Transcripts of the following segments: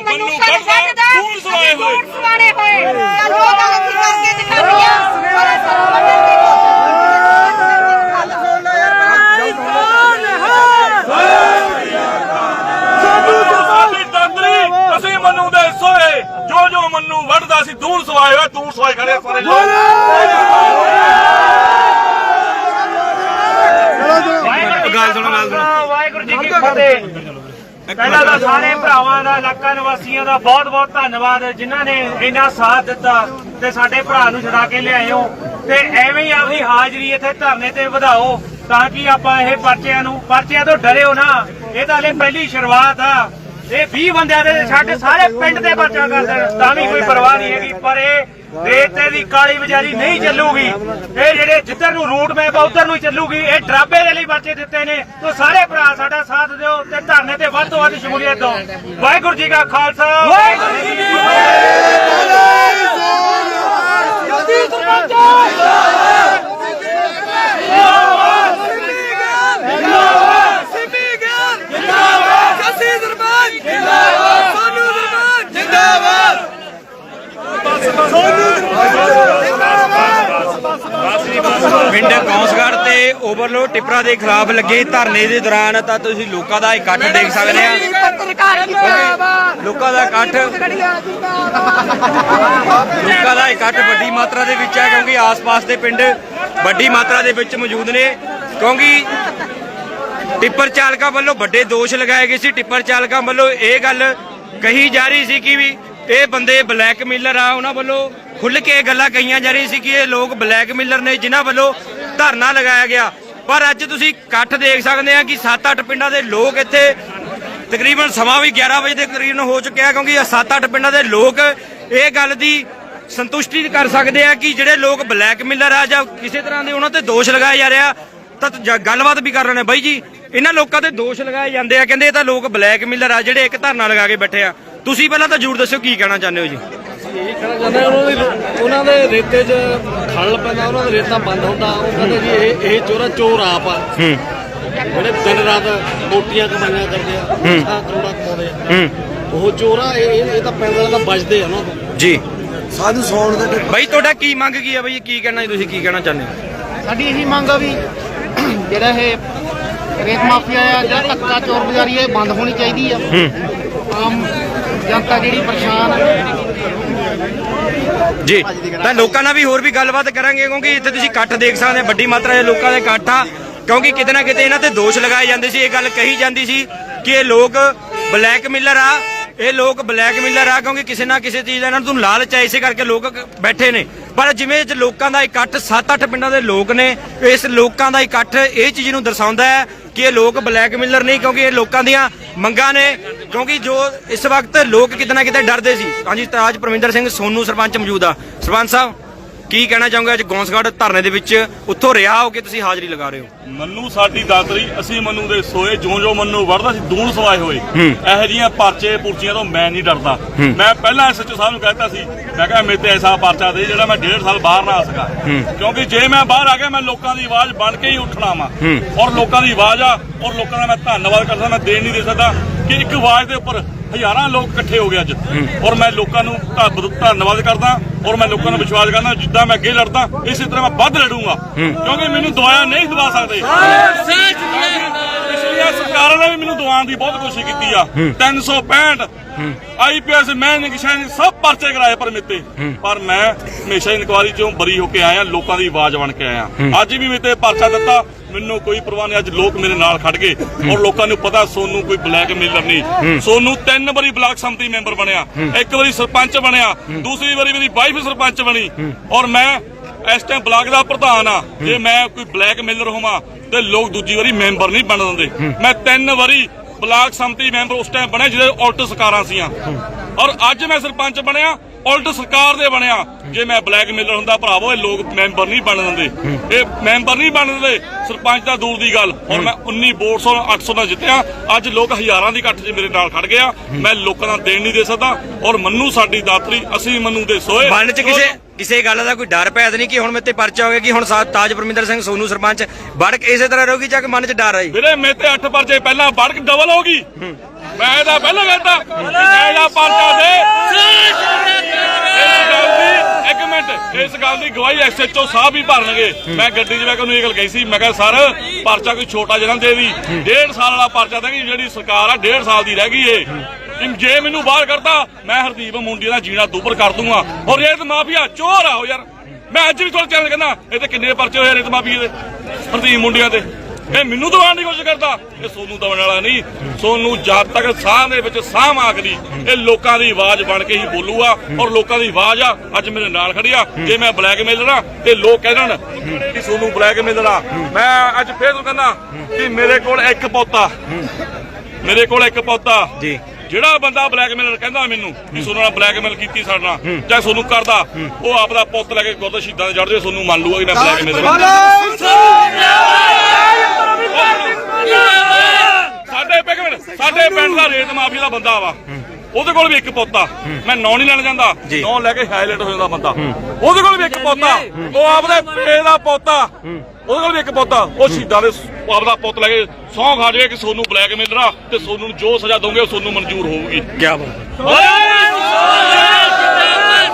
ਮੈਨੂੰ ਕੱਢ ਸਕਦਾ ਦੂਰ ਸਵਾਏ ਹੋਏ। ਸਵਾਣੇ ਹੋਏ। ਚਲੋ ਉਹ ਗੱਲ ਅਸੀਂ ਕਰਕੇ ਦਿਖਾਉਂਦੇ ਆ ਜੋ ਜੋ ਮੰਨੂ ਵੜਦਾ ਸੀ ਦੂਰ ਸਵਾਏ ਹੋਏ ਦੂਰ ਸਵਾਏ ਖੜੇ ਸਾਰੇ ਲੋਕ। ਗੱਲ ਸੁਣੋ ਗੱਲ ਸੁਣੋ। ਵਾਹਿਗੁਰੂ ਜੀ ਕੀ ਫਤਿਹ। ਪਹਿਲਾਂ ਤਾਂ ਸਾਰੇ ਭਰਾਵਾਂ ਦਾ, ਇਲਾਕਾ ਨਿਵਾਸੀਆਂ ਦਾ ਬਹੁਤ ਬਹੁਤ ਧੰਨਵਾਦ, ਜਿਨ੍ਹਾਂ ਨੇ ਇੰਨਾ ਸਾਥ ਦਿੱਤਾ ਤੇ ਸਾਡੇ ਭਰਾ ਨੂੰ ਛੁਡਾ ਕੇ ਲਿਆਏ ਹੋ ਤੇ ਐਵੇਂ ਹੀ ਆਪਣੀ ਹਾਜ਼ਰੀ ਇੱਥੇ ਧਰਨੇ ਤੇ ਵਧਾਓ ਤਾਂ ਕਿ ਆਪਾਂ ਇਹ ਪਰਚਿਆਂ ਨੂੰ ਪਰਚਿਆਂ ਤੋਂ ਡਰਿਓ ਨਾ। ਇਹ ਤਾਂ ਹਲੇ ਪਹਿਲੀ ਸ਼ੁਰੂਆਤ ਆ। ਇਹ 20 ਬੰਦਿਆਂ ਦੇ ਛੱਡ ਸਾਰੇ ਪਿੰਡ ਦੇ ਪਰਚਾ ਕਰ ਦੇਣ। ਤਾਂ ਵੀ ਕੋਈ ਪਰਵਾਹ ਨਹੀਂ ਹੈਗੀ ਪਰ ਇਹ ਰੇਤੇ ਦੀ ਕਾਲੀ ਬਜ਼ਾਰੀ ਨਹੀਂ ਚੱਲੂਗੀ। ਇਹ ਜਿਹੜੇ ਜਿੱਧਰ ਨੂੰ ਰੂਟ ਮੈਪ ਆ ਉਧਰ ਨੂੰ ਚੱਲੂਗੀ। ਇਹ ਡਰਾਬੇ ਦੇ ਲਈ ਬੱਚੇ ਦਿੱਤੇ ਨੇ। ਤੋ ਸਾਰੇ ਭਰਾ ਸਾਡਾ ਸਾਥ ਦਿਓ ਤੇ ਧਰਨੇ ਤੇ ਵੱਧ ਤੋਂ ਵੱਧ ਸ਼ਮੂਲੀਅਤ ਦਿਓ। ਵਾਹਿਗੁਰੂ ਜੀ ਕਾ ਖਾਲਸਾ। ਵਾਹਿਗੁਰੂ ਜੀ ਕੀ ਪਿੰਡ ਓਵਰਲੋਡ ਟਿੱਪਰਾਂ ਦੇ ਖਿਲਾਫ ਲੱਗੇ ਧਰਨੇ ਦੇ ਦੌਰਾਨ ਤਾਂ ਤੁਸੀਂ ਲੋਕਾਂ ਦਾ ਇਕੱਠ ਦੇਖ ਸਕਦੇ ਆ। ਲੋਕਾਂ ਦਾ ਇਕੱਠ। ਲੋਕਾਂ ਦਾ ਇਕੱਠ ਵੱਡੀ ਮਾਤਰਾ ਦੇ ਵਿੱਚ ਹੈ ਕਿਉਂਕਿ ਆਸ-ਪਾਸ ਦੇ ਪਿੰਡ ਵੱਡੀ ਮਾਤਰਾ ਦੇ ਵਿੱਚ ਮੌਜੂਦ ਨੇ। ਕਿਉਂਕਿ ਟਿੱਪਰ ਚਾਲਕਾਂ ਵੱਲੋਂ ਵੱਡੇ ਦੋਸ਼ ਲਗਾਏ ਗਏ ਸੀ। ਟਿੱਪਰ ਚਾਲਕਾਂ ਵੱਲੋਂ ਇਹ ਗੱਲ ਕਹੀ ਜਾ ਰਹੀ ਸੀ ਕਿ ਵੀ ਇਹ ਬੰਦੇ ਬਲੈਕਮੇਲਰ ਆ। ਉਹਨਾਂ ਵੱਲੋਂ ਖੁੱਲ ਕੇ ਇਹ ਗੱਲਾਂ ਕਹੀਆਂ ਜਾ ਰਹੀ ਸੀ ਕਿ ਇਹ ਲੋਕ ਬਲੈਕਮੇਲਰ ਨੇ ਜਿਨ੍ਹਾਂ ਵੱਲੋਂ ਧਰਨਾ ਲਗਾਇਆ ਗਿਆ। ਪਰ ਅੱਜ ਤੁਸੀਂ ਇਕੱਠ ਦੇਖ ਸਕਦੇ ਆ ਕਿ 7-8 ਪਿੰਡਾਂ ਦੇ ਲੋਕ ਇੱਥੇ ਤਕਰੀਬਨ ਸਮਾਂ ਵੀ 11 ਵਜੇ ਦੇ ਕਰੀਬ ਹੋ ਚੁੱਕਿਆ ਕਿਉਂਕਿ ਇਹ 7-8 ਪਿੰਡਾਂ ਦੇ ਲੋਕ ਇਹ ਗੱਲ ਦੀ ਸੰਤੁਸ਼ਟੀ ਕਰ ਸਕਦੇ ਆ ਕਿ ਜਿਹੜੇ ਲੋਕ ਬਲੈਕਮੇਲਰ ਆ ਜਾਂ ਕਿਸੇ ਤਰ੍ਹਾਂ ਦੇ ਉਹਨਾਂ ਤੇ ਦੋਸ਼ ਲਗਾਏ ਜਾ ਰਿਹਾ, ਤਾਂ ਗੱਲਬਾਤ ਵੀ ਕਰ ਰਹੇ ਨੇ। ਬਾਈ ਜੀ, ਇਹਨਾਂ ਲੋਕਾਂ ਤੇ ਦੋਸ਼ ਲਗਾਏ ਜਾਂਦੇ ਆ, ਕਹਿੰਦੇ ਇਹ ਤਾਂ ਲੋਕ ਬਲੈਕਮੇਲਰ ਆ, ਜਿਹੜੇ ਇੱਕ ਧਰਨਾ ਲਗਾ ਕੇ ਬੈਠੇ ਆ। ਤੁਸੀਂ ਪਹਿਲਾਂ ਤਾਂ ਜ਼ਰੂਰ ਦੱਸਿਓ, ਕੀ ਕਹਿਣਾ ਚਾਹੁੰਦੇ ਹੋ ਜੀ? ਇਹ ਕਹਿਣਾ ਚਾਹੁੰਦਾ ਉਹਨਾਂ ਦੀ ਉਹਨਾਂ ਦੇ ਰੇਤੇ 'ਚ ਖਲ ਪੈਂਦਾ ਉਹਨਾਂ ਦਾ ਰੇਤਾ ਬੰਦ ਹੁੰਦਾ। ਉਹ ਕਹਿੰਦੇ ਜੀ ਇਹ ਇਹ ਚੋਰਾ ਚੋਰ ਆਪ ਆ। ਹੂੰ। ਜਿਹੜੇ ਦਿਨ ਰਾਤ ਮੋਟੀਆਂ ਕਮਾਈਆਂ ਕਰਦੇ ਆ ਲੱਖਾਂ ਕਰੋੜਾਂ ਕਮਾਉਂਦੇ ਆ। ਹੂੰ। ਉਹ ਚੋਰ ਆ ਇਹ ਇਹ ਤਾਂ ਪਿੰਡ ਵਾਲੇ ਤਾਂ ਬਚਦੇ ਆ ਉਹਨਾਂ ਤੋਂ ਜੀ। ਸਾਨੂੰ ਸੌਣ ਦੇ ਬਾਈ ਤੁਹਾਡਾ ਕੀ ਮੰਗ ਕੀ ਆ ਬਾਈ? ਕੀ ਕਹਿਣਾ ਜੀ ਤੁਸੀਂ? ਕੀ ਕਹਿਣਾ ਚਾਹੁੰਦੇ ਹੋ? ਸਾਡੀ ਇਹੀ ਮੰਗ ਆ ਵੀ ਜਿਹੜਾ ਇਹ ਰੇਤ ਮਾਫੀਆ ਆ ਜਿਹੜਾ ਧੱਕਾ ਚੋਰ ਬਜ਼ਾਰੀ ਇਹ ਬੰਦ ਹੋਣੀ ਚਾਹੀਦੀ ਆ। ਆਮ ਜਨਤਾ ਜਿਹੜੀ ਪਰੇਸ਼ਾਨ ਜੀ ਤਾਂ ਲੋਕਾਂ ਨਾਲ ਵੀ ਹੋਰ ਵੀ ਗੱਲਬਾਤ ਕਰਾਂਗੇ, ਕਿਉਂਕਿ ਇੱਥੇ ਤੁਸੀਂ ਇਕੱਠ ਦੇਖ ਸਕਦੇ ਹੋ, ਵੱਡੀ ਮਾਤਰਾ ਦੇ ਲੋਕਾਂ ਦੇ ਇਕੱਠ ਆ, ਕਿਉਂਕਿ ਕਿਤੇ ਨਾ ਕਿਤੇ ਇਹਨਾਂ ਤੇ ਦੋਸ਼ ਲਗਾਏ ਜਾਂਦੇ ਸੀ, ਇਹ ਗੱਲ ਕਹੀ ਜਾਂਦੀ ਸੀ ਕਿ ਇਹ ਲੋਕ ਬਲੈਕਮੇਲਰ ਆ, ਇਹ ਲੋਕ ਬਲੈਕਮੇਲਰ ਆ, ਕਿਉਂਕਿ ਕਿਸੇ ਨਾ ਕਿਸੇ ਚੀਜ਼ ਦਾ ਇਹਨਾਂ ਨੂੰ ਲਾਲਚ ਆ, ਇਸੇ ਕਰਕੇ ਲੋਕ ਬੈਠੇ ਨੇ। ਪਰ ਜਿਵੇਂ ਇਹ ਲੋਕਾਂ ਦਾ ਇਕੱਠ 7-8 ਪਿੰਡਾਂ ਦੇ ਲੋਕ ਨੇ, ਇਸ ਲੋਕਾਂ ਦਾ ਇਕੱਠ ਇਹ ਚੀਜ਼ ਨੂੰ ਦਰਸਾਉਂਦਾ ਹੈ ਕਿ ਇਹ ਲੋਕ ਬਲੈਕਮੇਲਰ ਨਹੀਂ, ਕਿਉਂਕਿ ਇਹ ਲੋਕਾਂ ਦੀਆਂ ਮੰਗਾਂ ਨੇ, ਕਿਉਂਕਿ ਜੋ ਇਸ ਵਕਤ ਲੋਕ ਕਿਤੇ ਨਾ ਕਿਤੇ ਡਰਦੇ ਸੀ। ਹਾਂਜੀ ਤਾਜ ਪਰਮਿੰਦਰ ਸਿੰਘ ਸੋਨੂ ਸਰਪੰਚ ਮੌਜੂਦ ਆ। ਸਰਪੰਚ ਸਾਹਿਬ ਕੀ ਕਹਿਣਾ ਚਾਹੋਗੇ ਅੱਜ ਗੌਂਸਗੜ੍ਹ ਧਰਨੇ ਦੇ ਵਿੱਚ? ਉੱਥੋਂ ਰਿਹਾ ਹੋ ਕੇ ਤੁਸੀਂ ਹਾਜ਼ਰੀ ਲਗਾ ਰਹੇ ਹੋ? ਮੰਨੂ ਸਾਡੀ ਦਾਤਰੀ ਅਸੀਂ ਮੰਨੂ ਦੇ ਸੋਏ ਜੋ ਜੋ ਮੰਨੂ ਵੜਦਾ ਸੀ ਦੂਰ ਸਵਾਏ ਹੋਏ। ਇਹੋ ਜੀਆਂ ਪਰਚੇ ਪੁਰਚੀਆਂ ਤੋਂ ਮੈਂ ਨਹੀਂ ਡਰਦਾ। ਮੈਂ ਪਹਿਲਾਂ ਐਸਐਚਓ ਸਾਹਿਬ ਨੂੰ ਕਹਿਤਾ ਸੀ ਮੈਂ ਕਿਹਾ ਮੇਰੇ ਤੇ ਐਸਾ ਪਰਚਾ ਦੇ ਜਿਹੜਾ ਮੈਂ ਡੇਢ ਸਾਲ ਬਾਹਰ ਨਾ ਆ ਸਕਾਂ। ਕਿਉਂਕਿ ਜੇ ਮੈਂ ਬਾਹਰ ਆ ਗਿਆ ਮੈਂ ਲੋਕਾਂ ਦੀ ਆਵਾਜ਼ ਬਣ ਕੇ ਹੀ ਉੱਠਣਾ ਵਾ। ਔਰ ਲੋਕਾਂ ਦੀ ਆਵਾਜ਼ ਆ ਔਰ ਲੋਕਾਂ ਦਾ ਮੈਂ ਧੰਨਵਾਦ ਕਰਦਾ ਮੈਂ ਦੇਣ ਨਹੀਂ ਦੇ ਸਕਦਾ ਕਿ ਇੱਕ ਆਵਾਜ਼ ਦੇ ਉੱਪਰ ਹਜ਼ਾਰਾਂ ਲੋਕ ਇਕੱਠੇ ਹੋ ਗਏ ਅੱਜ। ਔਰ ਮੈਂ ਲੋਕਾਂ ਨੂੰ ਧੰਨ- ਧੰਨਵਾਦ ਕਰਦਾ। ਔਰ ਮੈਂ ਲੋਕਾਂ ਨੂੰ ਵਿਸ਼ਵਾਸ ਕਰਦਾ ਜਿੱਦਾਂ ਮੈਂ ਅੱਗੇ ਲੜਦਾ ਇਸੇ ਤਰ੍ਹਾਂ ਮੈਂ ਵੱਧ ਲੜੂੰਗਾ। ਕਿਉਂਕਿ ਮੈਨੂੰ ਦਵਾਇਆ ਨਹੀਂ ਦਵਾ ਸਕਦੇ। ਪਿਛਲੀਆਂ ਸਰਕਾਰਾਂ ਨੇ ਵੀ ਮੈਨੂੰ ਦਵਾਉਣ ਦੀ ਬਹੁਤ ਕੋਸ਼ਿਸ਼ ਕੀਤੀ ਆ। 365 ਆਈਪੀਐਸ ਮੈਂ ਨਿਕਸ਼ਾਨ ਸਭ ਪਰਚੇ ਕਰਾਏ ਪਰ ਮੇਤੇ ਪਰ ਮੈਂ ਹਮੇਸ਼ਾ ਇਨਕੁਆਰੀ ਚੋਂ ਬਰੀ ਹੋ ਕੇ ਆਇਆ ਲੋਕਾਂ ਦੀ ਆਵਾਜ਼ ਬਣ ਕੇ ਆਇਆ। ਅੱਜ ਵੀ ਮੇਤੇ ਪਰਚਾ ਦਿੱਤਾ ਮੈਨੂੰ ਕੋਈ ਪਰਵਾਹ ਨਹੀਂ ਅੱਜ ਲੋਕ ਮੇਰੇ ਨਾਲ ਖੜ ਗਏ। ਔਰ ਲੋਕਾਂ ਨੂੰ ਪਤਾ ਸੋਨੂੰ ਕੋਈ ਬਲੈਕ ਮੇਲਰ ਨਹੀਂ। ਸੋਨੂੰ ਤਿੰਨ ਵਾਰੀ ਬਲਾਕ ਸੰਮਤੀ ਮੈਂਬਰ ਬਣਿਆ। ਇੱਕ ਵਾਰੀ ਸਰਪੰਚ ਬਣਿਆ ਦੂਸਰੀ ਵਾਰੀ ਮੇਰੀ ਵਾਈਫ ਸਰਪੰਚ ਬਣੀ। ਔਰ ਮੈਂ ਇਸ ਟਾਈਮ ਬਲਾਕ ਦਾ ਪ੍ਰਧਾਨ ਆ ਜੇ ਮੈਂ ਕੋਈ ਬਲੈਕ ਮੇਲਰ ਹੋਵਾਂ ਤੇ ਲੋਕ ਦੂਜੀ ਵਾਰੀ ਮੈਂਬਰ ਨਹੀਂ ਬਣ ਦਿੰਦੇ। ਮੈਂ ਤਿੰਨ ਵਾਰੀ ਬਲਾਕ ਸੰਮਤੀ ਮੈਂਬਰ ਉਸ ਟਾਈਮ ਬਣਿਆ ਜਿਹਦੇ ਉਲਟ ਸਰਕਾਰਾਂ ਸੀਆਂ। ਔਰ ਅੱਜ ਮੈਂ ਸਰਪੰਚ ਬਣਿਆ ਉਲਟ ਸਰਕਾਰ ਦੇ ਬਣਿਆ। ਜੇ ਮੈਂ ਬਲੈਕ ਮੇਲਰ ਹੁੰਦਾ ਭਰਾਵੋ ਇਹ ਲੋਕ ਮੈਂਬਰ ਨਹੀਂ ਬਣ ਦਿੰਦੇ। ਇਹ ਮੈਂਬਰ ਨਹੀਂ ਬਣ ਦਿੰਦੇ। ਸਰਪੰਚ ਦਾ ਦੂਰ ਦੀ ਗੱਲ। ਔਰ ਮੈਂ 19 ਵੋਟ ਸੌ 800 ਨਾਲ ਜਿੱਤਿਆ। ਅੱਜ ਲੋਕ ਹਜ਼ਾਰਾਂ ਦੀ ਇਕੱਠ 'ਚ ਮੇਰੇ ਨਾਲ ਖੜ ਗਿਆ। ਮੈਂ ਲੋਕਾਂ ਦਾ ਦੇਣ ਨਹੀਂ ਦੇ ਸਕਦਾ। ਔਰ ਮੰਨੂ ਸਾਡੀ ਦਾਤਰੀ ਅਸੀਂ ਮੰਨੂ ਦੇ ਸੋਏ। ਮਨ 'ਚ ਕਿਸੇ ਕਿਸੇ ਗੱਲ ਦਾ ਕੋਈ ਡਰ ਪੈਦ ਨਹੀਂ ਕਿ ਹੁਣ ਮੇਰੇ ਤੇ ਪਰਚਾ ਹੋ ਗਿਆ ਕਿ ਹੁਣ ਤਾਜ ਪਰਮਿੰਦਰ ਸਿੰਘ ਸੋਨੂ ਸਰਪੰਚ ਵੜ ਕੇ ਇਸੇ ਤਰ੍ਹਾਂ ਰਹੂਗੀ ਜਾਂ ਕਿ ਮਨ 'ਚ ਡਰ ਆਈ ਵੀਰੇ ਮੇਰੇ ਤੇ 8 ਪਰਚੇ ਪਹਿਲਾਂ ਵੜਕ ਡਬਲ ਹੋ ਗਈ। ਮੈਂ ਇਹਦਾ ਪਹਿਲਾਂ ਕਹਿੰਦਾ ਇਹਦਾ ਪਰਚਾ ਦੇ। ਇਸ ਗੱਲ ਦੀ, ਇੱਕ ਮਿੰਟ, ਇਸ ਗੱਲ ਦੀ ਗਵਾਹੀ ਐਸਐਚਓ ਸਾਹਿਬ ਹੀ ਭਰਨਗੇ। ਮੈਂ ਗੱਡੀ 'ਚ ਮੈਂ ਉਹਨੂੰ ਇਹ ਗੱਲ ਕਹੀ ਸੀ, ਮੈਂ ਕਿਹਾ, ਸਰ, ਪਰਚਾ ਕੋਈ ਛੋਟਾ ਜਿਹਾ ਦੇ ਦੀ। ਡੇਢ ਸਾਲ ਵਾਲਾ ਪਰਚਾ ਦੇਗੀ ਜਿਹੜੀ ਸਰਕਾਰ ਆ, ਡੇਢ ਸਾਲ ਦੀ ਰਹਿ ਗਈ ਏ। ਜੇ ਮੈਨੂੰ ਬਾਹਰ ਕਰਦਾ ਮੈਂ ਹਰਦੀਪ ਮੁੰਡੀ ਦਾ ਜੀਣਾ ਦੂਬਰ ਕਰ ਦੂੰਗਾ। ਔਰ ਇਹ ਤਾਂ ਮਾਫੀਆ ਚੋਰ ਆ ਉਹ ਯਾਰ। ਮੈਂ ਅੱਜ ਵੀ ਤੁਹਾਨੂੰ ਚੈਨਲ ਕਹਿੰਦਾ, ਇਹ ਤੇ ਕਿੰਨੇ ਪਰਚੇ ਹੋਏ ਰੇਤ ਮਾਫੀਆ ਦੇ? ਹਰਦੀਪ ਮੁੰਡੀਆਂ ਤੇ। ਇਹ ਮੈਨੂੰ ਦਵਾਉਣ ਦੀ ਕੋਸ਼ਿਸ਼ ਕਰਦਾ। ਇਹ ਸੋਨੂੰ ਦਵਣ ਵਾਲਾ ਨਹੀਂ। ਸੋਨੂੰ ਜਦ ਤੱਕ ਸਾਹ ਦੇ ਵਿੱਚ ਸਾਹ ਮਾਗਦੀ ਇਹ ਲੋਕਾਂ ਦੀ ਆਵਾਜ਼ ਬਣ ਕੇ ਹੀ ਬੋਲੂਗਾ ਔਰ ਲੋਕਾਂ ਦੀ ਆਵਾਜ਼ ਆ ਅੱਜ ਮੇਰੇ ਨਾਲ ਖੜੀ ਆ। ਜੇ ਮੈਂ ਬਲੈਕਮੇਲਰ ਆ ਤੇ ਲੋਕ ਕਹਿਣ ਕਿ ਸੋਨੂੰ ਬਲੈਕਮੇਲਰ ਆ। ਮੈਂ ਅੱਜ ਫੇਰ ਤੁਹਾਨੂੰ ਕਹਿੰਦਾ ਕਿ ਮੇਰੇ ਕੋਲ ਇੱਕ ਪੌਤਾ। ਮੇਰੇ ਕੋਲ ਇੱਕ ਪੌਤਾ। ਜੀ। ਜਿਹੜਾ ਬੰਦਾ ਬਲੈਕਮੇਲਰ ਕਹਿੰਦਾ ਮੈਨੂੰ ਕਿ ਸੋਨੂੰ ਨਾਲ ਬਲੈਕਮੇਲ ਕੀਤੀ ਸਾਡੇ ਨਾਲ ਚਾਹੇ ਸੋਨੂੰ ਕਰਦਾ ਉਹ ਆਪਦਾ ਪੁੱਤ ਲੈ ਕੇ ਗੁਰਦ ਸ਼ਹੀਦਾਂ ਦੇ ਚੜ ਜਾਵੇ ਸੋਨੂੰ ਮੰਨ ਲੂਗਾ ਕਿ ਮੈਂ ਬਲੈਕਮੇਲਰ ਸਾਡੇ ਪਿੰਡ ਸਾਡੇ ਪਿੰਡ ਦਾ ਰੇਤ ਮਾਫੀ ਦਾ ਬੰਦਾ ਵਾ। ਉਹਦੇ ਕੋਲ ਵੀ ਇੱਕ ਪੋਤਾ। ਮੈਂ ਨਾਂ ਨਹੀਂ ਲੈਣ ਜਾਂਦਾ। ਨਾਂ ਲੈ ਕੇ ਹਾਈਲਾਈਟ ਹੋ ਜਾਂਦਾ ਬੰਦਾ। ਉਹਦੇ ਕੋਲ ਵੀ ਇੱਕ ਪੋਤਾ। ਉਹ ਆਪਦੇ ਪੇ ਦਾ ਪੋਤਾ। ਉਹਦੇ ਕੋਲ ਵੀ ਇੱਕ ਪੋਤਾ। ਉਹ ਸ਼ਹੀਦਾਂ ਦੇ ਆਪਦਾ ਪੁੱਤ ਲੈ ਕੇ ਸੌਂ ਖਾ ਜਾਵੇ ਕਿ ਸੋਨੂੰ ਬਲੈਕਮੇਲਰ ਆ ਤੇ ਸੋਨੂੰ ਨੂੰ ਜੋ ਸਜ਼ਾ ਦੋਗੇ ਉਹ ਸੋਨੂੰ ਮਨਜ਼ੂਰ ਹੋਊਗੀ। ਕੀ ਬਾਤ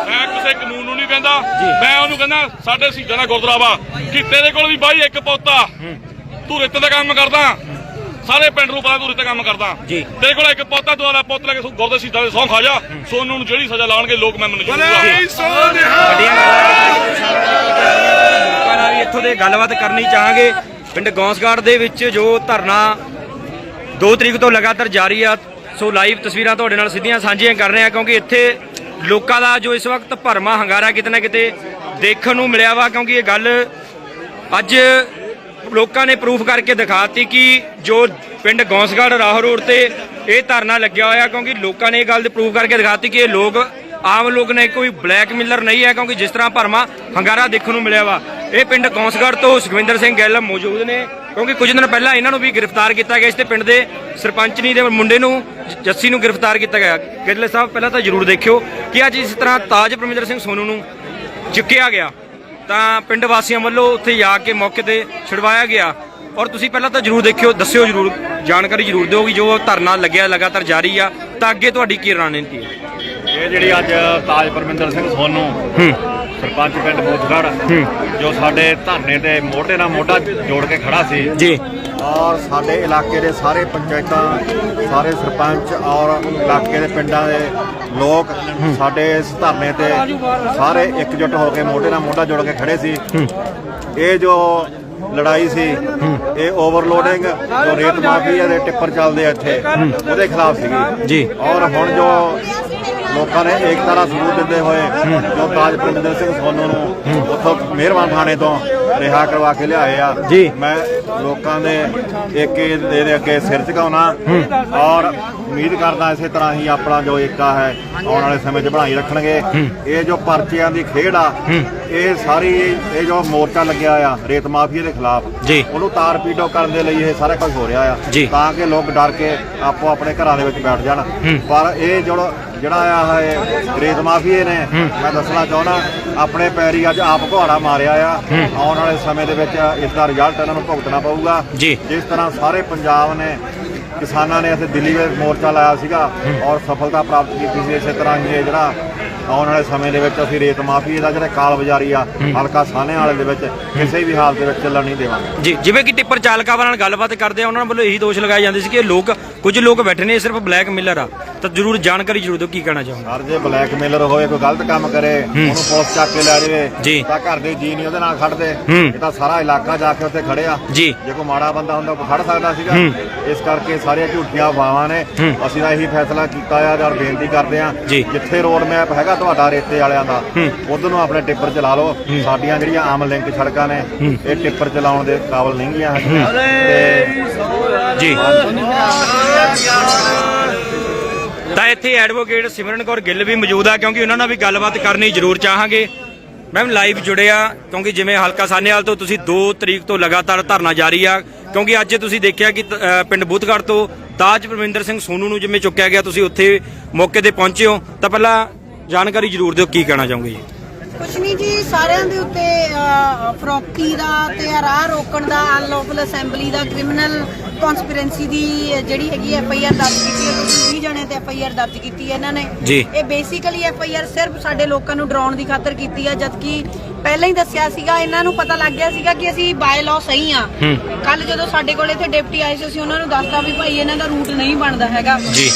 ਮੈਂ ਕਿਸੇ ਕਾਨੂੰਨ ਨੂੰ ਨਹੀਂ ਕਹਿੰਦਾ ਮੈਂ ਉਹਨੂੰ ਕਹਿੰਦਾ ਸਾਡੇ ਸ਼ਹੀਦਾਂ ਦਾ ਗੁਰਦੁਆਰਾ ਵਾ ਕਿ ਤੇਰੇ ਕੋਲ ਵੀ ਬਾਈ ਇੱਕ ਪੋਤਾ। ਤੂੰ ਰਿੱਤ ਦਾ ਕੰਮ ਕਰਦਾ। ਸਾਰੇ ਪਿੰਡ ਨੂੰ ਪਤਾ ਤੂੰ ਰਿੱਤ ਕੰਮ ਕਰਦਾ। ਜੀ। ਤੇਰੇ ਕੋਲ ਇੱਕ ਪੋਤਾ ਆਦਾ ਪੁੱਤ ਲੈ ਕੇ ਗੁਰਦੁਆਰਾ ਸ਼ਹੀਦਾਂ ਦੇ ਸੌਂ ਖਾ ਜਾ। ਸੋਨੂੰ ਨੂੰ ਜਿਹੜੀ ਸਜ਼ਾ ਲਾਉਣਗੇ ਲੋਕ ਮੈਂ ਗੱਲਾਂ ਲੋਕਾਂ ਨਾਲ ਵੀ ਇੱਥੋਂ ਦੇ ਗੱਲਬਾਤ ਕਰਨੀ ਚਾਹਾਂਗੇ। ਪਿੰਡ ਗੌਂਸਗਾੜ ਦੇ ਵਿੱਚ ਜੋ ਧਰਨਾ 2 ਤਰੀਕ ਤੋਂ ਲਗਾਤਾਰ ਜਾਰੀ ਆ ਸੋ ਲਾਈਵ ਤਸਵੀਰਾਂ ਤੁਹਾਡੇ ਨਾਲ ਸਿੱਧੀਆਂ ਸਾਂਝੀਆਂ ਕਰ ਰਹੇ ਆ ਕਿਉਂਕਿ ਇੱਥੇ ਲੋਕਾਂ ਦਾ ਜੋ ਇਸ ਵਕਤ ਭਰਮਾ ਹੰਗਾਰਾ ਕਿਤੇ ਨਾ ਕਿਤੇ ਦੇਖਣ ਨੂੰ ਮਿਲਿਆ ਵਾ ਕਿਉਂਕਿ ਇਹ ਗੱਲ ਅੱਜ ਲੋਕਾਂ ਨੇ ਪ੍ਰੂਫ ਕਰਕੇ ਦਿਖਾਤੀ ਕਿ ਜੋ ਪਿੰਡ ਗੌਂਸਗੜ ਰਾਹ ਰੋਡ ਤੇ ਇਹ ਧਰਨਾ ਲੱਗਿਆ ਹੋਇਆ, ਕਿਉਂਕਿ ਲੋਕਾਂ ਨੇ ਇਹ ਗੱਲ ਪ੍ਰੂਫ ਕਰਕੇ ਦਿਖਾਤੀ ਕਿ ਇਹ ਲੋਕ, ਆਮ ਲੋਕ ਨੇ ਕੋਈ ਬਲੈਕਮੇਲਰ ਨਹੀਂ ਹੈ, ਕਿਉਂਕਿ ਜਿਸ ਤਰ੍ਹਾਂ ਭਰਮਾ ਹੰਗਾਰਾ ਦੇਖਣ ਨੂੰ ਮਿਲਿਆ ਵਾ। ਇਹ ਪਿੰਡ ਗੌਂਸਗੜ ਤੋਂ ਸੁਖਵਿੰਦਰ ਸਿੰਘ ਗਿੱਲ ਮੌਜੂਦ ਨੇ, ਕਿਉਂਕਿ ਕੁਝ ਦਿਨ ਪਹਿਲਾਂ ਇਹਨਾਂ ਨੂੰ ਵੀ ਗ੍ਰਿਫਤਾਰ ਕੀਤਾ ਗਿਆ, ਇਸ ਤੇ ਪਿੰਡ ਦੇ ਸਰਪੰਚਨੀ ਦੇ ਮੁੰਡੇ ਨੂੰ ਜੱਸੀ ਨੂੰ ਗ੍ਰਿਫਤਾਰ ਕੀਤਾ ਗਿਆ। ਗਿੱਲ ਸਾਹਿਬ, ਪਹਿਲਾਂ ਤਾਂ ਜ਼ਰੂਰ ਦੇਖਿਓ ਕਿ ਅੱਜ ਇਸ ਤਰ੍ਹਾਂ ਤਾਜ ਪਰਮਿੰਦਰ ਸਿੰਘ ਸੋਨੂ ਨੂੰ ਚੁੱਕਿਆ ਗਿਆ। ਤਾਂ ਪਿੰਡ ਵਾਸੀਆਂ ਵੱਲੋਂ ਉੱਥੇ ਜਾ ਕੇ ਮੌਕੇ ਤੇ ਛੁਡਵਾਇਆ ਗਿਆ। ਔਰ ਤੁਸੀਂ ਪਹਿਲਾਂ ਤਾਂ ਜਰੂਰ ਦੇਖਿਓ ਦੱਸਿਓ ਜਰੂਰ ਜਾਣਕਾਰੀ ਜਰੂਰ ਦਿਓ ਕਿ ਜੋ ਧਰਨਾ ਲੱਗਿਆ ਲਗਾਤਾਰ ਜਾਰੀ ਆ ਤਾਂ ਅੱਗੇ ਤੁਹਾਡੀ ਕੀ ਰਣਨੀਤੀ ਹੈ? ਇਹ ਜਿਹੜੀ ਅੱਜ ਤਾਜ ਪਰਮਿੰਦਰ ਸਿੰਘ ਸੋਨੂ ਸਰਪੰਚ ਪਿੰਡ ਬੋਧਗੜ ਜੋ ਸਾਡੇ ਧਰਨੇ ਤੇ ਮੋਢੇ ਨਾਲ ਮੋਢਾ ਜੋੜ ਕੇ ਖੜਾ ਸੀ। ਜੀ। ਔਰ ਸਾਡੇ ਇਲਾਕੇ ਦੇ ਸਾਰੇ ਪੰਚਾਇਤਾਂ ਸਾਰੇ ਸਰਪੰਚ ਔਰ ਇਲਾਕੇ ਦੇ ਪਿੰਡਾਂ ਦੇ ਲੋਕ ਸਾਡੇ ਇਸ ਧਰਨੇ ਤੇ ਸਾਰੇ ਇਕਜੁੱਟ ਹੋ ਕੇ ਮੋਢੇ ਨਾਲ ਮੋਢਾ ਜੋੜ ਕੇ ਖੜੇ ਸੀ। ਇਹ ਜੋ ਲੜਾਈ ਸੀ ਇਹ ਓਵਰਲੋਡਿੰਗ ਜੋ ਰੇਤ ਮਾਫੀਆ ਦੇ ਟਿੱਪਰ ਚੱਲਦੇ ਆ ਇੱਥੇ ਉਹਦੇ ਖਿਲਾਫ ਸੀਗੀ। ਜੀ। ਔਰ ਹੁਣ ਜੋ ਲੋਕਾਂ ਨੇ ਏਕਤਾ ਦਾ ਸਬੂਤ ਦਿੰਦੇ ਹੋਏ ਜੋ ਤਾਜ ਪਰਮਿੰਦਰ ਸਿੰਘ ਸੋਨੂ ਨੂੰ ਉੱਥੋਂ ਮਿਹਰਬਾਨ ਥਾਣੇ ਤੋਂ ਰਿਹਾ ਕਰਵਾ ਕੇ ਲਿਆਏ ਆ। ਜੀ। ਮੈਂ ਲੋਕਾਂ ਦੇ ਏਕੇ ਦੇ ਦੇ ਅੱਗੇ ਸਿਰ ਝੁਕਾਉਣਾ ਔਰ ਉਮੀਦ ਕਰਦਾ ਇਸੇ ਤਰ੍ਹਾਂ ਹੀ ਆਪਣਾ ਜੋ ਏਕਾ ਹੈ ਆਉਣ ਵਾਲੇ ਸਮੇਂ 'ਚ ਬਣਾਈ ਰੱਖਣਗੇ। ਇਹ ਜੋ ਪਰਚੀਆਂ ਦੀ ਖੇਡ ਆ ਇਹ ਸਾਰੀ ਇਹ ਜੋ ਮੋਰਚਾ ਲੱਗਿਆ ਆ ਰੇਤ ਮਾਫੀਆ ਦੇ ਖਿਲਾਫ ਜੀ। ਉਹਨੂੰ ਤਾਰ ਪੀਟੋ ਕਰਨ ਦੇ ਲਈ ਇਹ ਸਾਰਾ ਕੁਝ ਹੋ ਰਿਹਾ ਆ। ਜੀ। ਤਾਂ ਕਿ ਲੋਕ ਡਰ ਕੇ ਆਪੋ ਆਪਣੇ ਘਰਾਂ ਦੇ ਵਿੱਚ ਬੈਠ ਜਾਣ। ਪਰ ਇਹ ਜਿਹੜਾ ਜਿਹੜਾ ਆ ਇਹ ਰੇਤ ਮਾਫੀਏ ਨੇ ਮੈਂ ਦੱਸਣਾ ਚਾਹੁੰਦਾ ਆਪਣੇ ਪੈਰੀ ਅੱਜ ਆਪ ਘੋੜਾ ਮਾਰਿਆ ਆ। ਆਉਣ ਵਾਲੇ ਸਮੇਂ ਦੇ ਵਿੱਚ ਇਸ ਦਾ ਰਿਜ਼ਲਟ ਇਹਨਾਂ ਨੂੰ ਭੁਗਤਣਾ ਪਊਗਾ। ਜੀ। ਜਿਸ ਤਰ੍ਹਾਂ ਸਾਰੇ ਪੰਜਾਬ ਨੇ ਕਿਸਾਨਾਂ ਨੇ ਇੱਥੇ ਦਿੱਲੀ ਵਿੱਚ ਮੋਰਚਾ ਲਾਇਆ ਸੀਗਾ ਔਰ ਸਫਲਤਾ ਪ੍ਰਾਪਤ ਕੀਤੀ ਸੀ ਇਸੇ ਤਰ੍ਹਾਂ ਹੀ ਇਹ ਜਿਹੜਾ ਆਉਣ ਵਾਲੇ ਸਮੇਂ ਦੇ ਵਿੱਚ ਅਸੀਂ ਰੇਤ ਮਾਫੀ ਦਾ ਜਿਹੜਾ ਕਾਲ ਬਾਜ਼ਾਰੀ ਆ ਹਲਕਾ ਸਾਹਨੇ ਵਾਲੇ ਦੇ ਵਿੱਚ ਕਿਸੇ ਵੀ ਹਾਲਤ ਦੇ ਵਿੱਚ ਚੱਲਣ ਨਹੀਂ ਦੇਵਾਂਗੇ। ਜੀ ਜਿਵੇਂ ਕਿ ਟਿੱਪਰ ਚਾਲਕਾਂ ਨਾਲ ਗੱਲਬਾਤ ਕਰਦੇ ਆ ਉਹਨਾਂ ਵੱਲੋਂ ਇਹੀ ਦੋਸ਼ ਲਗਾਏ ਜਾਂਦੇ ਸੀ ਕਿ ਲੋਕ ਕੁਝ ਲੋਕ ਬੈਠੇ ਨੇ ਸਿਰਫ ਬਲੈਕਮੇਲਰ ਆ। ਤਾਂ ਜਰੂਰ ਜਾਣਕਾਰੀ ਜਰੂਰ ਦਿਓ ਕੀ ਕਹਿਣਾ ਚਾਹੋਗੇ? ਹਰ ਜੇ ਬਲੈਕਮੇਲਰ ਹੋਏ ਕੋਈ ਗਲਤ ਕੰਮ ਕਰੇ ਉਹਨੂੰ ਪੁਲਿਸ ਚੱਕ ਕੇ ਲੈ ਜੀ। ਜਾਵੇ ਤਾਂ ਘਰ ਦੇ ਜੀ ਨਹੀਂ ਉਹਦੇ ਨਾਲ ਖੜਦੇ। ਹੂੰ। ਇਹ ਤਾਂ ਸਾਰਾ ਇਲਾਕਾ ਜਾ ਕੇ ਉੱਥੇ ਖੜਿਆ। ਜੀ। ਜੇ ਕੋਈ ਮਾੜਾ ਬੰਦਾ ਹੁੰਦਾ ਉਹ ਖੜ ਸਕਦਾ ਸੀਗਾ। ਇਸ ਕਰਕੇ ਸਾਰੀਆਂ ਝੂਠੀਆਂ ਅਫਵਾਹਾਂ ਨੇ। ਅਸੀਂ ਤਾਂ ਇਹੀ ਫੈਸਲਾ ਕੀਤਾ ਆ ਔਰ ਬੇਨਤੀ ਕਰਦੇ ਆ ਜੀ। ਜਿੱਥੇ ਰੋਡ ਮੈਪ ਹੈਗਾ ਤੁਹਾਡਾ ਰੇਤੇ ਵਾਲਿਆਂ ਦਾ ਉਧਰ ਨੂੰ ਆਪਣੇ ਟਿੱਪਰ ਚਲਾ ਲਓ। ਸਾਡੀਆਂ ਜਿਹੜੀਆਂ ਆਮ ਲਿੰਕ ਸੜਕਾਂ ਨੇ ਇਹ ਟਿੱਪਰ ਚਲਾਉਣ ਦੇ ਕਾਬਲ ਨਹੀਂ ਗੀਆਂ ਜੀ। ਤਾਂ ਇੱਥੇ ਐਡਵੋਕੇਟ ਸਿਮਰਨ ਕੌਰ ਗਿੱਲ ਵੀ ਮੌਜੂਦ ਆ, ਕਿਉਂਕਿ ਉਹਨਾਂ ਨਾਲ ਵੀ ਗੱਲਬਾਤ ਕਰਨੀ ਜ਼ਰੂਰ ਚਾਹਾਂਗੇ। ਮੈਮ ਲਾਈਵ ਜੁੜਿਆ ਕਿਉਂਕਿ ਜਿਵੇਂ ਹਲਕਾ ਸਾਨੇਵਾਲ ਤੋਂ ਤੁਸੀਂ 2 ਤਰੀਕ ਤੋਂ ਲਗਾਤਾਰ ਧਰਨਾ ਜਾਰੀ ਆ, ਕਿਉਂਕਿ ਅੱਜ ਤੁਸੀਂ ਦੇਖਿਆ ਕਿ ਪਿੰਡ ਬੂਥਗੜ੍ਹ ਤੋਂ ਤਾਜ ਪਰਮਿੰਦਰ ਸਿੰਘ ਸੋਨੂ ਨੂੰ ਜਿਵੇਂ ਚੁੱਕਿਆ ਗਿਆ, ਤੁਸੀਂ ਉੱਥੇ ਮੌਕੇ ਤੇ ਪਹੁੰਚੇ ਹੋ। ਤਾਂ ਪਹਿਲਾਂ ਜਾਣਕਾਰੀ ਜ਼ਰੂਰ ਦਿਓ, ਕੀ ਕਹਿਣਾ ਚਾਹੋਗੇ ਜੀ? ਕੁਛ ਨਹੀਂ ਜੀ ਸਾਰਿਆਂ ਦੇ ਉੱਤੇ ਫਰੋਖਤੀ ਦਾ ਤੇ ਰਾਹ ਰੋਕਣ ਦਾ ਅਨਲੌਫਲ ਅਸੈਂਬਲੀ ਦਾ ਕ੍ਰਿਮੀਨਲ ਕਨਸਪੀਰੈਂਸੀ ਦੀ ਜਿਹੜੀ ਹੈਗੀ ਐਫ ਆਈ ਆਰ ਦਰਜ ਕੀਤੀ ਹੈ। ਤੁਸੀਂ 20 ਜਣੇ ਤੇ ਐਫ ਆਈ ਆਰ ਦਰਜ ਕੀਤੀ ਹੈ ਇਹਨਾਂ ਨੇ। ਇਹ ਬੇਸਿਕਲੀ ਐਫ ਆਈ ਆਰ ਸਿਰਫ ਸਾਡੇ ਲੋਕਾਂ ਨੂੰ ਡਰਾਉਣ ਦੀ ਖਾਤਰ ਕੀਤੀ ਹੈ ਜਦਕਿ ਪਹਿਲਾਂ ਹੀ ਦੱਸਿਆ ਸੀਗਾ ਇਹਨਾਂ ਨੂੰ ਪਤਾ ਲੱਗ ਗਿਆ ਸੀਗਾ ਕਿ ਅਸੀਂ ਬਾਈ ਲਾਅ ਸਹੀ ਆ। ਕੱਲ ਜਦੋਂ ਸਾਡੇ ਕੋਲ ਇੱਥੇ ਡਿਪਟੀ ਆਏ ਸੀ ਅਸੀਂ ਉਹਨਾਂ ਨੂੰ ਦੱਸਤਾ ਵੀ ਭਾਈ ਇਹਨਾਂ ਦਾ ਰੂਟ ਨਹੀਂ ਬਣਦਾ ਹੈਗਾ। ਜੀ।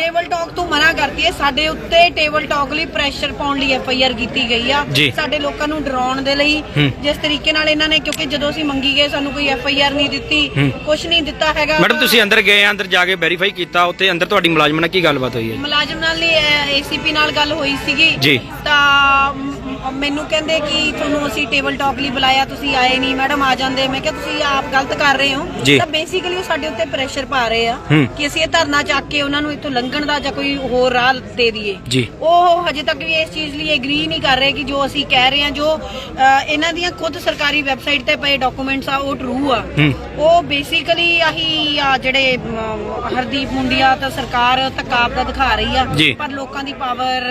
ਟੇਬਲ ਟਾਕ ਤੋਂ ਮਨਾ ਕਰਤੀ ਹੈ ਸਾਡੇ ਉੱਤੇ ਟੇਬਲ ਟਾਕ ਲਈ ਪ੍ਰੈਸ਼ਰ ਪਾਉਣ ਲਈ ਐਫ ਆਈ ਆਰ ਕੀਤੀ ਗਈ ਆ। ਜੀ। ਸਾਡੇ ਲੋਕਾਂ ਨੂੰ ਡਰਾਉਣ ਦੇ ਲਈ ਜਿਸ ਤਰੀਕੇ ਨਾਲ ਇਹਨਾਂ ਨੇ ਕਿਉਂਕਿ ਜਦੋਂ ਅਸੀਂ ਮੰਗੀ ਗਏ ਸਾਨੂੰ ਕੋਈ ਐਫ ਆਈ ਆਰ ਨਹੀਂ ਦਿੱਤੀ ਕੁਝ ਨਹੀਂ ਦਿੱਤਾ ਹੈਗਾ। ਮੈਡਮ ਤੁਸੀਂ ਅੰਦਰ ਗਏ ਆ ਅੰਦਰ ਜਾ ਕੇ ਵੈਰੀਫਾਈ ਕੀਤਾ ਉੱਥੇ ਅੰਦਰ ਤੁਹਾਡੀ ਮੁਲਾਜ਼ਮ ਨਾਲ ਕੀ ਗੱਲਬਾਤ ਹੋਈ ਹੈ? ਮੁਲਾਜ਼ਮ ਨਾਲ ਏਸੀਪੀ ਨਾਲ ਗੱਲ ਹੋਈ ਸੀਗੀ। ਜੀ। ਤਾਂ ਮੈਨੂੰ ਕਹਿੰਦੇ ਕਿ ਤੁਹਾਨੂੰ ਅਸੀਂ ਟੇਬਲ ਟਾਕ ਲਈ ਬੁਲਾਇਆ ਤੁਸੀਂ ਆਏ ਨਹੀਂ ਮੈਡਮ ਆ ਜਾਂਦੇ ਮੈਂ ਕਿਹਾ ਤੁਸੀਂ ਆਪ ਗਲਤ ਕਰ ਰਹੇ ਹੋ ਜੀ। ਤਾਂ ਬੇਸਿਕਲੀ ਉਹ ਸਾਡੇ ਉੱਤੇ ਪ੍ਰੈਸ਼ਰ ਪਾ ਰਹੇ ਆ ਹੂੰ। ਕਿ ਅਸੀਂ ਇਹ ਧਰਨਾ ਚੱਕ ਕੇ ਉਹਨਾਂ ਨੂੰ ਇੱਥੋਂ ਲੰਘਣ ਦਾ ਜਾਂ ਕੋਈ ਹੋਰ ਰਾਹ ਦੇ ਦਈਏ ਜੀ। ਉਹ ਹਜੇ ਤੱਕ ਵੀ ਇਸ ਚੀਜ਼ ਲਈ ਐਗਰੀ ਨਹੀਂ ਕਰ ਰਹੇ ਕਿ ਜੋ ਅਸੀਂ ਕਹਿ ਰਹੇ ਹਾਂ ਜੋ ਅ, ਇਹਨਾਂ ਦੀਆਂ ਖੁਦ ਸਰਕਾਰੀ ਵੈਬਸਾਈਟ ਤੇ ਪਏ ਡਾਕੂਮੈਂਟਸ ਆ ਉਹ ਟਰੂ ਆ ਹੂੰ। ਉਹ ਬੇਸਿਕਲੀ ਆਹੀ ਆ ਜਿਹੜੇ ਅਮ, ਹਰਦੀਪ ਮੁੰਡਿਆ ਤਾਂ ਸਰਕਾਰ ਧੱਕਾ ਆਪਦਾ ਦਿਖਾ ਰਹੀ ਆ ਜੀ। ਪਰ ਲੋਕਾਂ ਦੀ ਪਾਵਰ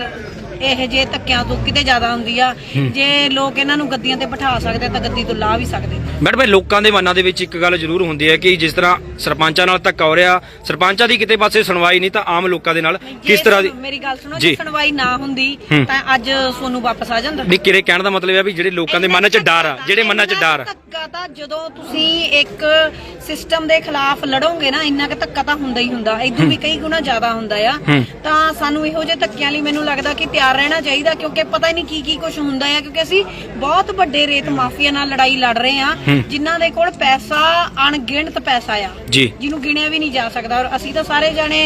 ਇਹ ਜੇ ਧੱਕਿਆਂ ਤੋਂ ਕਿਤੇ ਜ਼ਿਆਦਾ ਹੁੰਦੀ ਆ ਜੇ ਲੋਕ ਇਹਨਾਂ ਨੂੰ ਗੱਦੀਆਂ ਤੇ ਬਿਠਾ ਸਕਦੇ ਤਾਂ ਗੱਦੀ ਤੋਂ ਲਾ ਵੀ ਸਕਦੇ ਮੈਡਮ ਇਹ ਲੋਕਾਂ ਦੇ ਮਨਾਂ ਦੇ ਵਿੱਚ ਇੱਕ ਗੱਲ ਜ਼ਰੂਰ ਹੁੰਦੀ ਹੈ ਕਿ ਜਿਸ ਤਰ੍ਹਾਂ ਸਰਪੰਚਾਂ ਨਾਲ ਧੱਕਾ ਹੋ ਰਿਹਾ ਸਰਪੰਚਾਂ ਦੀ ਕਿਤੇ ਪਾਸੇ ਸੁਣਵਾਈ ਨਹੀਂ ਤਾਂ ਆਮ ਲੋਕਾਂ ਦੇ ਨਾਲ ਕਿਸ ਤਰ੍ਹਾਂ ਦੀ ਮੇਰੀ ਗੱਲ ਸੁਣੋ ਜੀ। ਜੇ ਸੁਣਵਾਈ ਨਾ ਹੁੰਦੀ। ਤਾਂ ਅੱਜ ਸੋਨੂੰ ਵਾਪਸ ਆ ਜਾਂਦਾ ਨਹੀਂ ਕਿਰੇ ਕਹਿਣ ਦਾ ਮਤਲਬ ਹੈ ਵੀ ਜਿਹੜੇ ਲੋਕਾਂ ਦੇ ਮਨ 'ਚ ਡਰ ਆ ਜਿਹੜੇ ਮਨਾਂ 'ਚ ਡਰ ਆ ਧੱਕਾ ਤਾਂ ਜਦੋਂ ਤੁਸੀਂ ਇੱਕ ਸਿਸਟਮ ਦੇ ਖਿਲਾਫ ਲੜੋਗੇ ਨਾ ਇੰਨਾ ਕੁ ਧੱਕਾ ਤਾਂ ਹੁੰਦਾ ਹੀ ਹੁੰਦਾ ਇਦੋਂ ਵੀ ਕਈ ਗੁਣਾ ਜ਼ਿਆਦਾ ਹੁੰਦਾ ਆ। ਤਾਂ ਸਾਨੂੰ ਇਹੋ ਜਿਹੇ ਧੱਕਿਆਂ ਲਈ ਮੈਨੂੰ ਲੱਗਦਾ ਕਿ ਤਿਆਰ ਰਹਿਣਾ ਚਾਹੀਦਾ ਕਿਉਂਕਿ ਪਤਾ ਹੀ ਨਹੀਂ ਕੀ ਕੀ ਕੁਝ ਹੁੰਦਾ ਆ ਕਿਉਂਕਿ ਅਸੀਂ ਬਹੁਤ ਵੱਡੇ ਰੇਤ ਮਾਫੀਆ ਨਾਲ ਲੜਾਈ ਲੜ ਰਹੇ ਆ ਜਿਨ੍ਹਾਂ ਦੇ ਕੋਲ ਪੈਸਾ ਅਣਗਿਣਤ ਪੈਸਾ ਆ। ਜੀ। ਜਿਹਨੂੰ ਗਿਣਿਆ ਵੀ ਨਹੀਂ ਜਾ ਸਕਦਾ। ਔਰ ਅਸੀਂ ਤਾਂ ਸਾਰੇ ਜਾਣੇ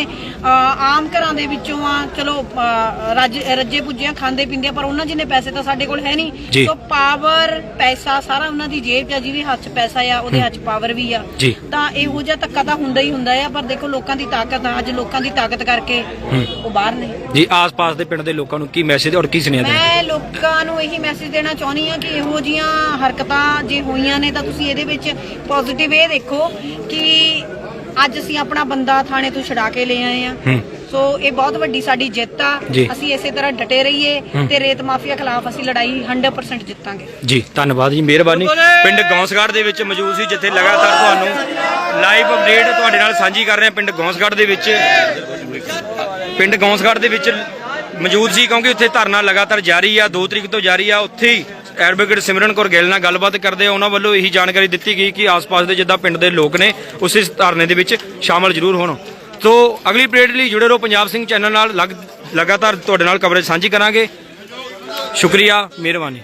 ਆਮ ਘਰਾਂ ਦੇ ਵਿੱਚੋਂ ਆ ਚਲੋ ਰੱਜ ਰੱਜੇ ਪੁੱਜੇ ਆ, ਖਾਂਦੇ ਪੀਂਦੇ ਪਰ ਉਹਨਾਂ ਜਿੰਨੇ ਪੈਸੇ ਤਾਂ ਸਾਡੇ ਕੋਲ ਹੈ ਜੀ। ਨਹੀਂ ਸੋ ਪਾਵਰ ਪੈਸਾ ਸਾਰਾ ਉਹਨਾਂ ਦੀ ਜੇਬ 'ਚ ਆ ਜਿਹਦੇ ਹੱਥ 'ਚ ਪੈਸਾ ਆ ਉਹਦੇ ਹੱਥ 'ਚ ਪਾਵਰ ਵੀ ਆ। ਜੀ। ਤਾਂ ਇਹੋ ਜਿਹਾ ਧੱਕਾ ਤਾਂ ਹੁੰਦਾ ਹੀ ਹੁੰਦਾ ਆ ਪਰ ਦੇਖੋ ਲੋਕਾਂ ਦੀ ਤਾਕਤ ਆ। ਅੱਜ ਲੋਕਾਂ ਦੀ ਤਾਕਤ ਕਰਕੇ ਉਹ ਬਾਹਰ ਨੇ। ਜੀ ਆਸ-ਪਾਸ ਦੇ ਪਿੰਡ ਦੇ ਲੋਕਾਂ ਨੂੰ ਕੀ ਮੈਸੇਜ ਔਰ ਕੀ ਸੁਨੇਹਾ ਦੇਣਾ? ਮੈਂ ਲੋਕਾਂ ਨੂੰ ਇਹੀ ਮੈਸੇਜ ਦੇਣਾ ਚਾਹੁੰਦੀ ਆ ਕਿ ਇਹੋ ਜੀਆਂ ਹਰਕਤਾਂ ਜੇ ਹੋਈਆਂ ਨੇ ਤਾਂ ਤੁਸੀਂ ਇਹਦੇ ਵਿੱਚ ਪੋਜ਼ਿਟਿਵ ਇਹ ਦੇਖੋ ਕਿ ਅੱਜ ਅਸੀਂ ਆਪਣਾ ਬੰਦਾ ਥਾਣੇ ਤੋਂ ਛੁਡਾ ਕੇ ਲੈ ਆਏ ਆ ਹੂੰ। ਸੋ ਇਹ ਬਹੁਤ ਵੱਡੀ ਸਾਡੀ ਜਿੱਤ ਆ। ਜੀ। ਅਸੀਂ ਇਸੇ ਤਰ੍ਹਾਂ ਡਟੇ ਰਹੀਏ ਤੇ ਰੇਤ ਮਾਫੀਆ ਖਿਲਾਫ ਅਸੀਂ ਲੜਾਈ 100% ਜਿੱਤਾਂਗੇ। ਜੀ ਧੰਨਵਾਦ ਜੀ ਮਿਹਰਬਾਨੀ। ਪਿੰਡ ਗੌਂਸਗੜ੍ਹ ਦੇ ਵਿੱਚ ਮੌਜੂਦ ਸੀ ਜਿੱਥੇ ਲਗਾਤਾਰ ਤੁਹਾਨੂੰ ਲਾਈਵ ਅਪਡੇਟ ਤੁਹਾਡੇ ਨਾਲ ਸਾਂਝੀ ਕਰ ਰਹੇ ਹਾਂ। ਪਿੰਡ ਗੌਂਸਗੜ੍ਹ ਦੇ ਵਿੱਚ ਪਿੰਡ ਗੌਂਸਗੜ੍ਹ ਦੇ ਵਿੱਚ ਮੌਜੂਦ ਸੀ ਕਿਉਂਕਿ ਉੱਥੇ ਧਰਨਾ ਲਗਾਤਾਰ ਜਾਰੀ ਆ 2 ਤਰੀਕ ਤੋਂ ਜਾਰੀ ਆ। ਉੱਥੇ ਹੀ ਐਡਵੋਕੇਟ ਸਿਮਰਨ ਕੌਰ ਗਿੱਲ ਨਾਲ ਗੱਲਬਾਤ ਕਰਦੇ ਆ। ਉਹਨਾਂ ਵੱਲੋਂ ਇਹੀ ਜਾਣਕਾਰੀ ਦਿੱਤੀ ਗਈ ਕਿ ਆਸ-ਪਾਸ ਦੇ ਜਿੱਦਾਂ ਪਿੰਡ ਦੇ ਲੋਕ ਨੇ, ਉਸ ਇਸ ਧਰਨੇ ਦੇ ਵਿੱਚ ਸ਼ਾਮਲ ਜ਼ਰੂਰ ਹੋਣ। ਸੋ ਅਗਲੀ ਪਰੇਡ ਲਈ ਜੁੜੇ ਰਹੋ ਪੰਜਾਬ ਸਿੰਘ ਚੈਨਲ ਨਾਲ। ਲਗ- ਲਗਾਤਾਰ ਤੁਹਾਡੇ ਨਾਲ ਕਵਰੇਜ ਸਾਂਝੀ ਕਰਾਂਗੇ। ਸ਼ੁਕਰੀਆ, ਮਿਹਰਬਾਨੀ।